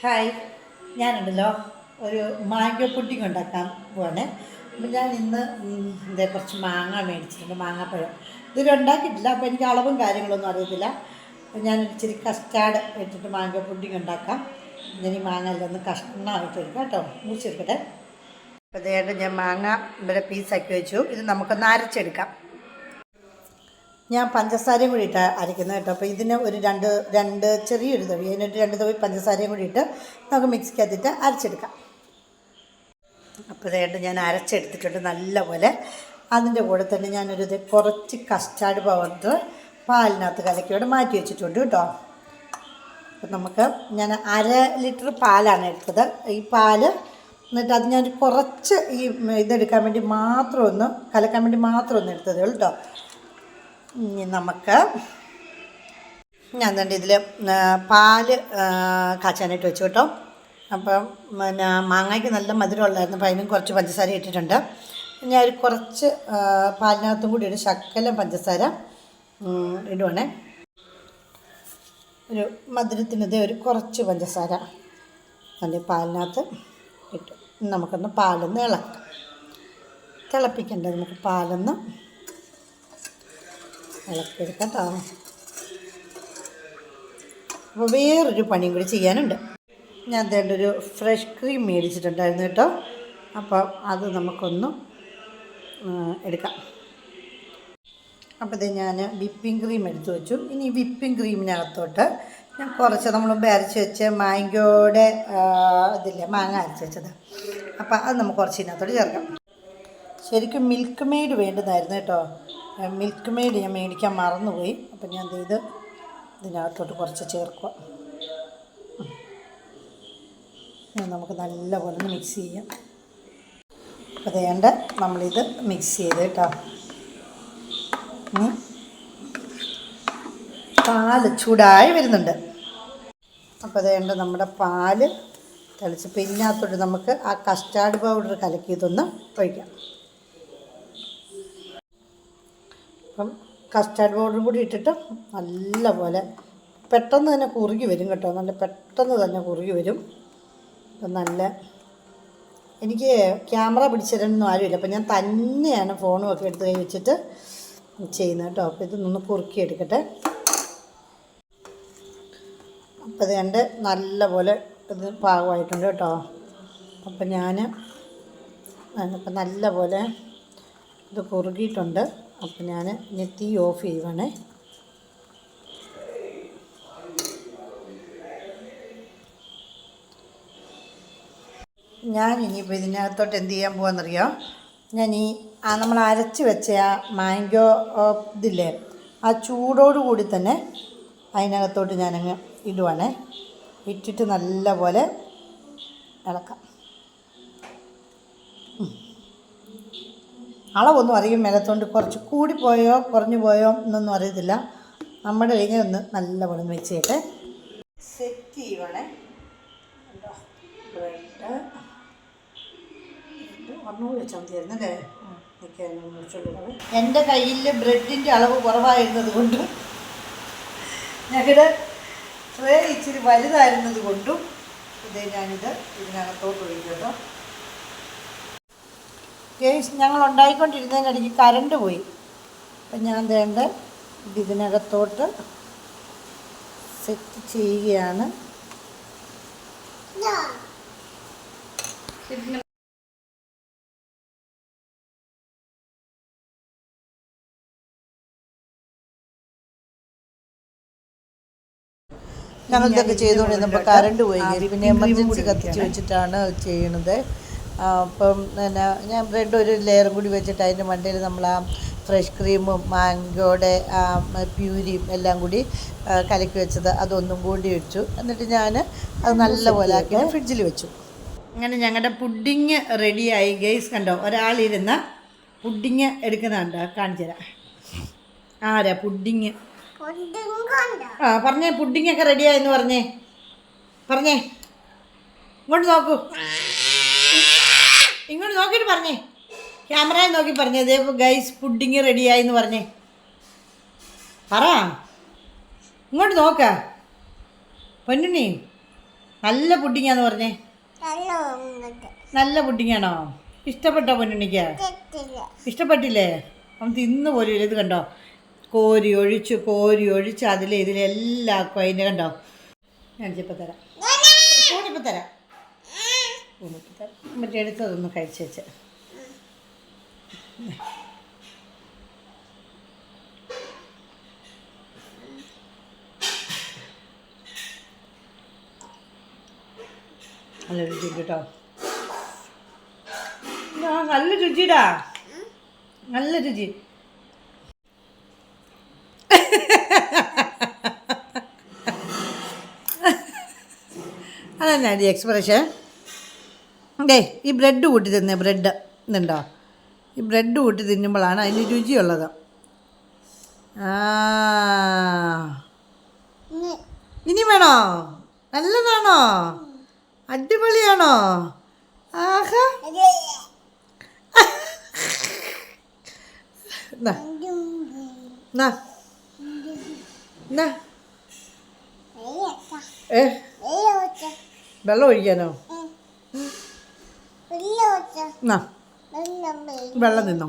Hi ഞാനുണ്ടല്ലോ ഒരു mango pudding ഉണ്ടാക്കാൻ പോവാണ്. അപ്പം ഞാൻ ഇന്ന് എന്താ കുറച്ച് മാങ്ങ മേടിച്ചിട്ടുണ്ട് മാങ്ങാപ്പഴം. ഇതൊരു ഉണ്ടാക്കിയിട്ടില്ല അപ്പോൾ എനിക്ക് അളവും കാര്യങ്ങളൊന്നും അറിയത്തില്ല. അപ്പം ഞാൻ ഇച്ചിരി കസ്റ്റാർഡ് ഇട്ടിട്ട് മാംഗോ പുഡിംഗ് ഉണ്ടാക്കാം. ഈ മാങ്ങ എല്ലാം കഷ്ണമായിട്ട് എടുക്കാം കേട്ടോ മുറിച്ചെടുക്കട്ടെ. അപ്പോൾ ഞാൻ മാങ്ങ ഇവിടെ പീസാക്കി വെച്ചു. ഇത് നമുക്കൊന്ന് അരച്ചെടുക്കാം. ഞാൻ പഞ്ചസാരയും കൂടി ഇട്ട് അരയ്ക്കുന്നത് കേട്ടോ. അപ്പോൾ ഇതിന് ഒരു രണ്ട് രണ്ട് ചെറിയൊരു തവി. അതിനൊരു രണ്ട് തവി പഞ്ചസാരയും കൂടി ഇട്ട് നമുക്ക് മിക്സിക്കകത്തിട്ട് അരച്ചെടുക്കാം. അപ്പോൾ ഇതായിട്ട് ഞാൻ അരച്ചെടുത്തിട്ടുണ്ട് നല്ലപോലെ. അതിന്റെ കൂടെ തന്നെ ഞാനൊരു കുറച്ച് കസ്റ്റാർഡ് പൗഡർ പാലിനകത്ത് കലക്കിയോടെ മാറ്റി വെച്ചിട്ടുണ്ട് കേട്ടോ. അപ്പം നമുക്ക് ഞാൻ അര ലിറ്റർ പാലാണ് എടുത്തത്. ഈ പാൽ എന്നിട്ട് അത് ഞാൻ കുറച്ച് ഈ ഇതെടുക്കാൻ വേണ്ടി മാത്രം ഒന്ന് കലക്കാൻ വേണ്ടി മാത്രം എടുത്തതേ ഉള്ളൂ കേട്ടോ. നമുക്ക് ഞാൻ തന്നെ ഇതിൽ പാൽ കാച്ചാനായിട്ട് വെച്ചു കേട്ടോ. അപ്പം പിന്നെ മാങ്ങയ്ക്ക് നല്ല മധുരമുള്ളായിരുന്നു. അപ്പം അതിനും കുറച്ച് പഞ്ചസാര ഇട്ടിട്ടുണ്ട്. ഞാൻ ഒരു കുറച്ച് പാലിനകത്തും കൂടി ഒരു ശക്കലം പഞ്ചസാര ഇടുവാണേ. ഒരു മധുരത്തിനത് ഒരു കുറച്ച് പഞ്ചസാര നല്ല പാലിനകത്ത് ഇട്ടു ഇനി നമുക്കൊന്ന് പാലൊന്ന് ഇളക്കാം. തിളപ്പിക്കണ്ടേ നമുക്ക് പാലൊന്ന് ഇളക്കിയെടുക്കാം കേട്ടോ അപ്പോൾ വേറൊരു പണിയും കൂടി ചെയ്യാനുണ്ട്. ഞാൻ അതേണ്ട ഒരു ഫ്രഷ് ക്രീം മേടിച്ചിട്ടുണ്ടായിരുന്നു കേട്ടോ. അപ്പോൾ അത് നമുക്കൊന്ന് എടുക്കാം. അപ്പോൾ ഞാൻ വിപ്പിംഗ് ക്രീം എടുത്തു വെച്ചു. ഇനി വിപ്പിംഗ് ക്രീമിനകത്തോട്ട് ഞാൻ കുറച്ച് നമ്മൾ അരച്ച് വെച്ച മാങ്കോയുടെ ഇതില്ലേ മാങ്ങ അരച്ച് വെച്ചത്. അപ്പോൾ അത് നമുക്ക് കുറച്ച് ഇതിനകത്തോട്ട് ചേർക്കാം. ശരിക്കും മിൽക്ക് മെയ്ഡ് വേണ്ടതായിരുന്നു കേട്ടോ. മിൽക്ക് മെയ്ഡ് ഞാൻ മേടിക്കാൻ മറന്നുപോയി. അപ്പം ഞാൻ ഇത് ഇതിനകത്തോട്ട് കുറച്ച് ചേർക്കുക നമുക്ക് നല്ലപോലെ ഒന്ന് മിക്സ് ചെയ്യാം. അപ്പോൾ വേണ്ട നമ്മളിത് മിക്സ് ചെയ്ത് കേട്ടോ. പാൽ ചൂടായി വരുന്നുണ്ട്. അപ്പോൾ അതേണ്ട നമ്മുടെ പാൽ തെളിച്ച് പിന്നകത്തോട്ട് നമുക്ക് ആ കസ്റ്റാർഡ് പൗഡർ കലക്കിയതൊന്ന് ഒഴിക്കാം അപ്പം കസ്റ്റാർഡ് പൗഡർ കൂടി ഇട്ടിട്ട് നല്ലപോലെ പെട്ടെന്ന് തന്നെ കുറുകി വരും കേട്ടോ. നല്ല പെട്ടെന്ന് തന്നെ കുറുകി വരും. നല്ല എനിക്ക് ക്യാമറ പിടിച്ചിരുന്നൊന്നും ആരുമില്ല. അപ്പം ഞാൻ തന്നെയാണ് ഫോണും ഒക്കെ എടുത്ത് കൈ വെച്ചിട്ട് ചെയ്യുന്നത് കേട്ടോ. അപ്പോൾ ഇതൊന്ന് കുറുക്കി എടുക്കട്ടെ അപ്പോൾ ഇത് കണ്ട് നല്ലപോലെ ഇത് പാകമായിട്ടുണ്ട് കേട്ടോ. അപ്പം ഞാൻ അപ്പം നല്ലപോലെ ഇത് കുറുകിയിട്ടുണ്ട്. അപ്പം ഞാൻ ഇനി തീ ഓഫ് ചെയ്യുവാണേ. ഞാൻ ഇനിയിപ്പോൾ ഇതിനകത്തോട്ട് എന്ത് ചെയ്യാൻ പോകാമെന്നറിയാം ഞാൻ ഈ ആ നമ്മൾ അരച്ച് വെച്ച ആ മാംഗോ ഇതില്ലേ ആ ചൂടോട് കൂടി തന്നെ അതിനകത്തോട്ട് ഞാനങ്ങ് ഇടുവാണേ. ഇട്ടിട്ട് നല്ലപോലെ ഇളക്കാം. അളവൊന്നും അറിയും മേലത്തോണ്ട് കുറച്ച് കൂടിപ്പോയോ കുറഞ്ഞു പോയോ എന്നൊന്നും അറിയത്തില്ല. നമ്മുടെ ഇങ്ങനെ ഒന്ന് നല്ലപോലെ ഒന്ന് വെച്ച് ചെയ്യട്ടെ. സെറ്റ് ചെയ്യണേ. ബ്രെഡ് എന്റെ കയ്യിൽ ബ്രെഡിന്റെ അളവ് കുറവായിരുന്നത് കൊണ്ടും ഞങ്ങളുടെ ട്രേ ഇച്ചിരി വലുതായിരുന്നത് കൊണ്ടും ഇത് ഞാനിത് ഇതിനകത്തോട്ട് ഒഴിക്കും കേസ് ഞങ്ങൾ ഉണ്ടായിക്കൊണ്ടിരുന്നതിനിടയ്ക്ക് കരണ്ട് പോയി. അപ്പം ഞാൻ വേണ്ട ഇതിനകത്തോട്ട് സെറ്റ് ചെയ്യുകയാണ്. ഞങ്ങൾ ഇതൊക്കെ ചെയ്തുകൊണ്ടിരുന്നപ്പോൾ കറണ്ട് പോയി. പിന്നെ എമർജൻസി കത്തിച്ച് വെച്ചിട്ടാണ് ചെയ്യണത് അപ്പം പിന്നെ ഞാൻ ബ്രെഡ് ഒരു ലെയറും കൂടി വെച്ചിട്ട് അതിന്റെ മണ്ടയിൽ നമ്മൾ ആ ഫ്രഷ് ക്രീമും മാംഗോയുടെ ആ പ്യൂരിയും എല്ലാം കൂടി കലക്കി വെച്ചത് അതൊന്നും കൂടി വെച്ചു. എന്നിട്ട് ഞാൻ അത് നല്ലപോലെ ആക്കി ഫ്രിഡ്ജിൽ വെച്ചു. അങ്ങനെ ഞങ്ങളുടെ പുഡിങ് റെഡിയായി ഗെയ്സ് കണ്ടോ? ഒരാളിരുന്ന പുഡിങ് എടുക്കുന്നുണ്ട്. കാണിച്ചു തരാം. ആരാ പുഡിങ്? ആ പറഞ്ഞേ പുഡിങ് ഒക്കെ റെഡിയായെന്ന് പറഞ്ഞേ. പറഞ്ഞേ. ഇങ്ങോട്ട് നോക്കൂ. ഇങ്ങോട്ട് നോക്കിയിട്ട് പറഞ്ഞേ. ക്യാമറയിൽ നോക്കി പറഞ്ഞേ. ഇതേ ഗൈസ് പുഡിങ് റെഡിയായി എന്ന് പറഞ്ഞേ. പറ. ഇങ്ങോട്ട് നോക്ക. പൊന്നുണ്ണി നല്ല പുഡിങ്ങാന്ന് പറഞ്ഞേ. നല്ല പുഡിങ്ങാണോ? ഇഷ്ടപ്പെട്ടോ പൊന്നുണ്ണിക്ക്? ഇഷ്ടപ്പെട്ടില്ലേ. അവൻ തിന്നു പോലും ഇത് കണ്ടോ? കോരി ഒഴിച്ച് കോരി ഒഴിച്ച് അതിലെ ഇതിലെല്ലാം ആക്കും അതിന്റെ കണ്ടോ? ഞാൻ ചിപ്പത്തരാം തരാം തരാം. സ്പൂണിപ്പോൾ തരാം മറ്റേ എടുത്തതൊന്ന് കഴിച്ച് വെച്ച്. നല്ല രുചി കേട്ടോ. നല്ല രുചിടാ. നല്ല രുചി. അതന്നെ എക്സ്പ്രഷൻ ഡേ ഈ ബ്രെഡ് കൂട്ടി തിന്നേ ബ്രെഡ് ഇതുണ്ടോ ഈ ബ്രെഡ് കൂട്ടി തിന്നുമ്പോഴാണ് അതിന് രുചിയുള്ളത്. ആ. ഇനി. വേണോ? നല്ലതാണോ? അടിപൊളിയാണോ? ആഹാ. വെള്ളം ഒഴിക്കാനോ? വെള്ളം നിന്നോ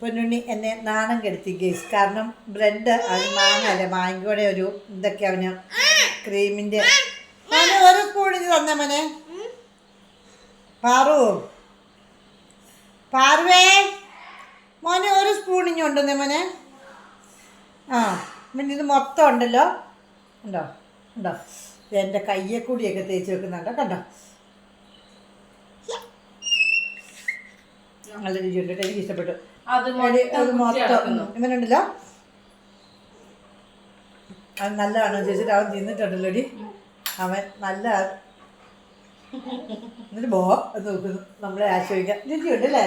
പൊന്നുണ്ണി എന്നെ നാണം കെടുത്തി ഗേസ് കാരണം ബ്രെഡ് അത് മാങ്ങ അല്ലേ മാങ്ങയുടെ ഒരു ഇതൊക്കെ അവന് ക്രീമിന്റെ മോനെ ഒരു സ്പൂണിന് തന്നെ മോനെ. പാറു. പാറുവേ. മോനെ ഒരു സ്പൂണിഞ്ഞ് ഉണ്ടെന്നേ മോനെ. ആ പിന്നെ ഇത് മൊത്തം ഉണ്ടല്ലോ. ഉണ്ടോ? ഉണ്ടോ? എന്റെ കയ്യെ കൂടിയൊക്കെ തേച്ച് വെക്കുന്നുണ്ട്. കണ്ടോ? നല്ല രുചിയുണ്ട്. എനിക്ക് ഇഷ്ടപ്പെട്ടു. അത് അത് നല്ലതാണ് മൊത്തം അവൻ ഇവനുണ്ടല്ലോ? അത് നല്ലതാണോ ചോദിച്ചിട്ട് അവൻ തിന്നിട്ടുണ്ടല്ലോടി അവൻ നല്ല എന്നിട്ട് ബോ എന്ന് നോക്കുന്നു നമ്മളെ ആശ്രയിക്കാം. രുചിയുണ്ട് അല്ലേ?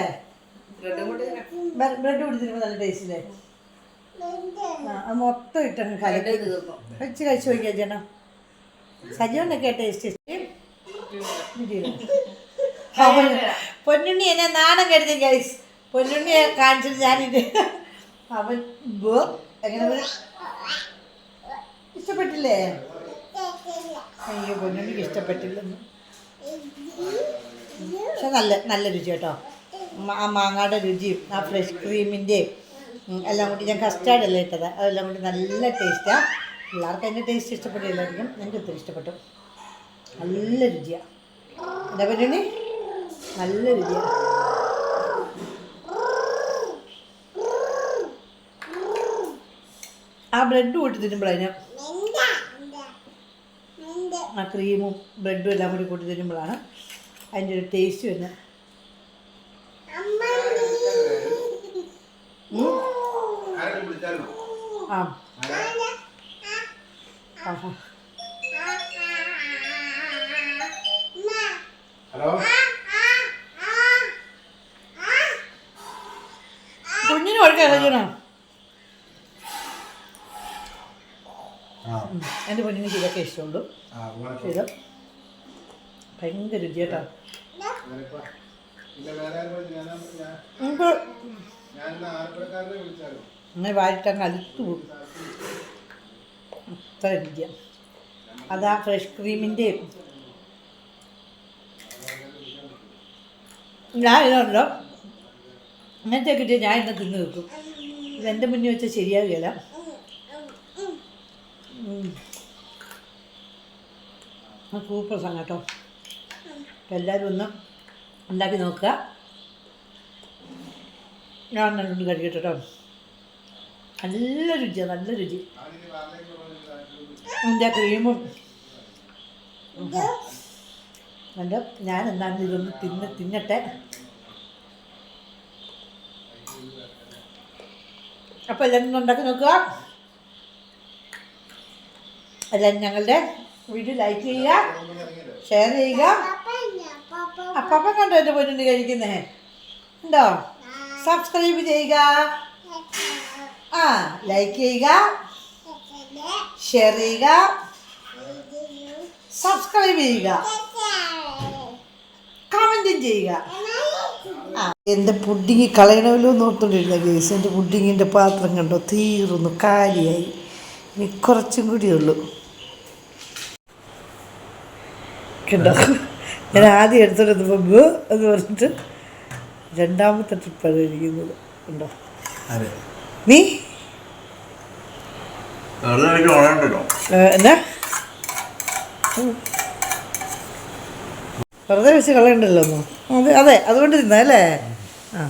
ബ്രെഡും കൂടി തിന്നുമ്പോൾ നല്ല ടേസ്റ്റ് അല്ലേ ആ അത് മൊത്തം ഇട്ടങ്ങ് ബ്രെഡ് കലക്കി വെച്ച് കഴിച്ചു നോക്കിയാ ചേട്ടാ. സജീവനൊക്കെ ടേസ്റ്റ് പൊന്നുണ്ണി എന്നെ നാണം കരുതി ഗൈസ് പൊന്നുണ്ണിയെ കാണിച്ചിട്ട് ഞാനിത് അവൻ എങ്ങനെ? ഇഷ്ടപ്പെട്ടില്ലേ? അയ്യോ പൊന്നുണ്ണിക്ക് ഇഷ്ടപ്പെട്ടില്ലെന്ന്. പക്ഷെ നല്ല നല്ല രുചി കേട്ടോ. ആ മാങ്ങയുടെ രുചിയും ആ ഫ്രഷ് ക്രീമിന്റെയും എല്ലാം കൂടി ഞാൻ കസ്റ്റാർഡ് അല്ലേ ഇട്ടത്? അതെല്ലാം കൂടി നല്ല ടേസ്റ്റാണ് പിള്ളേർക്ക് അതിന്റെ ടേസ്റ്റ് ഇഷ്ടപ്പെട്ടില്ലായിരിക്കും എനിക്ക് ഒത്തിരി ഇഷ്ടപ്പെട്ടു. നല്ല രുചിയാണ് എന്താ പൊന്നുണ്ണി നല്ല രുചിയാണ് ആ ബ്രെഡ് കൂട്ടി തിന്നുമ്പോഴതിന് ആ ക്രീമും ബ്രെഡും എല്ലാം കൂടി കൂട്ടി തിന്നുമ്പോഴാണ് അതിന്റെ ഒരു ടേസ്റ്റ് വരുന്നത്. ആ. എന്റെ പൊന്നിന് ഇതൊക്കെ ഇഷ്ടമുള്ളൂ. ഇത് ഭയങ്കര രുചി കേട്ടോ ഞാനിപ്പോ ഇല്ല വേറെ ആരും ഞാൻ നമുക്ക് ഞാൻ ഇന്ന് ആലപ്പുഴക്കാരനെ വിളിച്ചായിരുന്നു. അങ്ങനെ വാരിട്ടങ്ങ് അലുത്തു പോകും അത്ര രുചിയ. അതാ ഫ്രഷ് ക്രീമിന്റെയും ഞാൻ ഇതുണ്ടോ അങ്ങനത്തെ കിട്ടിയ ഞാൻ ഇന്ന് തിന്ന് വെക്കും ഇതെന്റെ മുന്നിൽ വെച്ചാൽ ശരിയാകുകയില്ല. ആ സൂപ്പർ സാധനം കേട്ടോ. എല്ലാവരും ഒന്ന് ഉണ്ടാക്കി നോക്കുക. ഞാൻ നല്ലോണം കഴിക്കട്ടെ കേട്ടോ. നല്ല രുചിയാണ് നല്ല രുചി. അതിന്റെ ക്രീമും എന്റെ ഞാൻ എന്താണ് ഇതൊന്ന് തിന്ന് തിന്നട്ടെ. അപ്പോൾ എല്ലാവരും ഉണ്ടാക്കി നോക്കുക. എല്ലാവരും ഞങ്ങളുടെ വീഡിയോ ലൈക്ക് ചെയ്യുക ഷെയർ ചെയ്യുക. അപ്പം കണ്ടോ എന്റെ പൊന്നുണ്ട് കഴിക്കുന്നേ? ഉണ്ടോ സബ്സ്ക്രൈബ് ചെയ്യുക. ആ ലൈക്ക് ചെയ്യുക. ഷെയർ ചെയ്യുക. സബ്സ്ക്രൈബ് ചെയ്യുക. കമന്റും ചെയ്യുക. ആ എന്റെ പുഡിങ് കളയണമല്ലോ എന്ന് ഓർത്തുകൊണ്ടിരുന്ന കേസ് എന്റെ പുഡിങ്ങിന്റെ പാത്രം കണ്ടോ? തീർന്നു കാലിയായി. ഇനി കുറച്ചും കൂടിയേ ഉള്ളൂ കണ്ടോ ഞാൻ ആദ്യം എടുത്തോണ്ടിരുന്നപ്പോൾ ബ് എന്ന് പറഞ്ഞിട്ട് രണ്ടാമത്തെ ട്രിപ്പാണ് ഇരിക്കുന്നത് ഉണ്ടോ? നീ? എന്നാ. വെറുതെ വെച്ച് കളയണ്ടല്ലോ അതെ അതെ അതുകൊണ്ട് തിന്നാ അല്ലേ? ആ.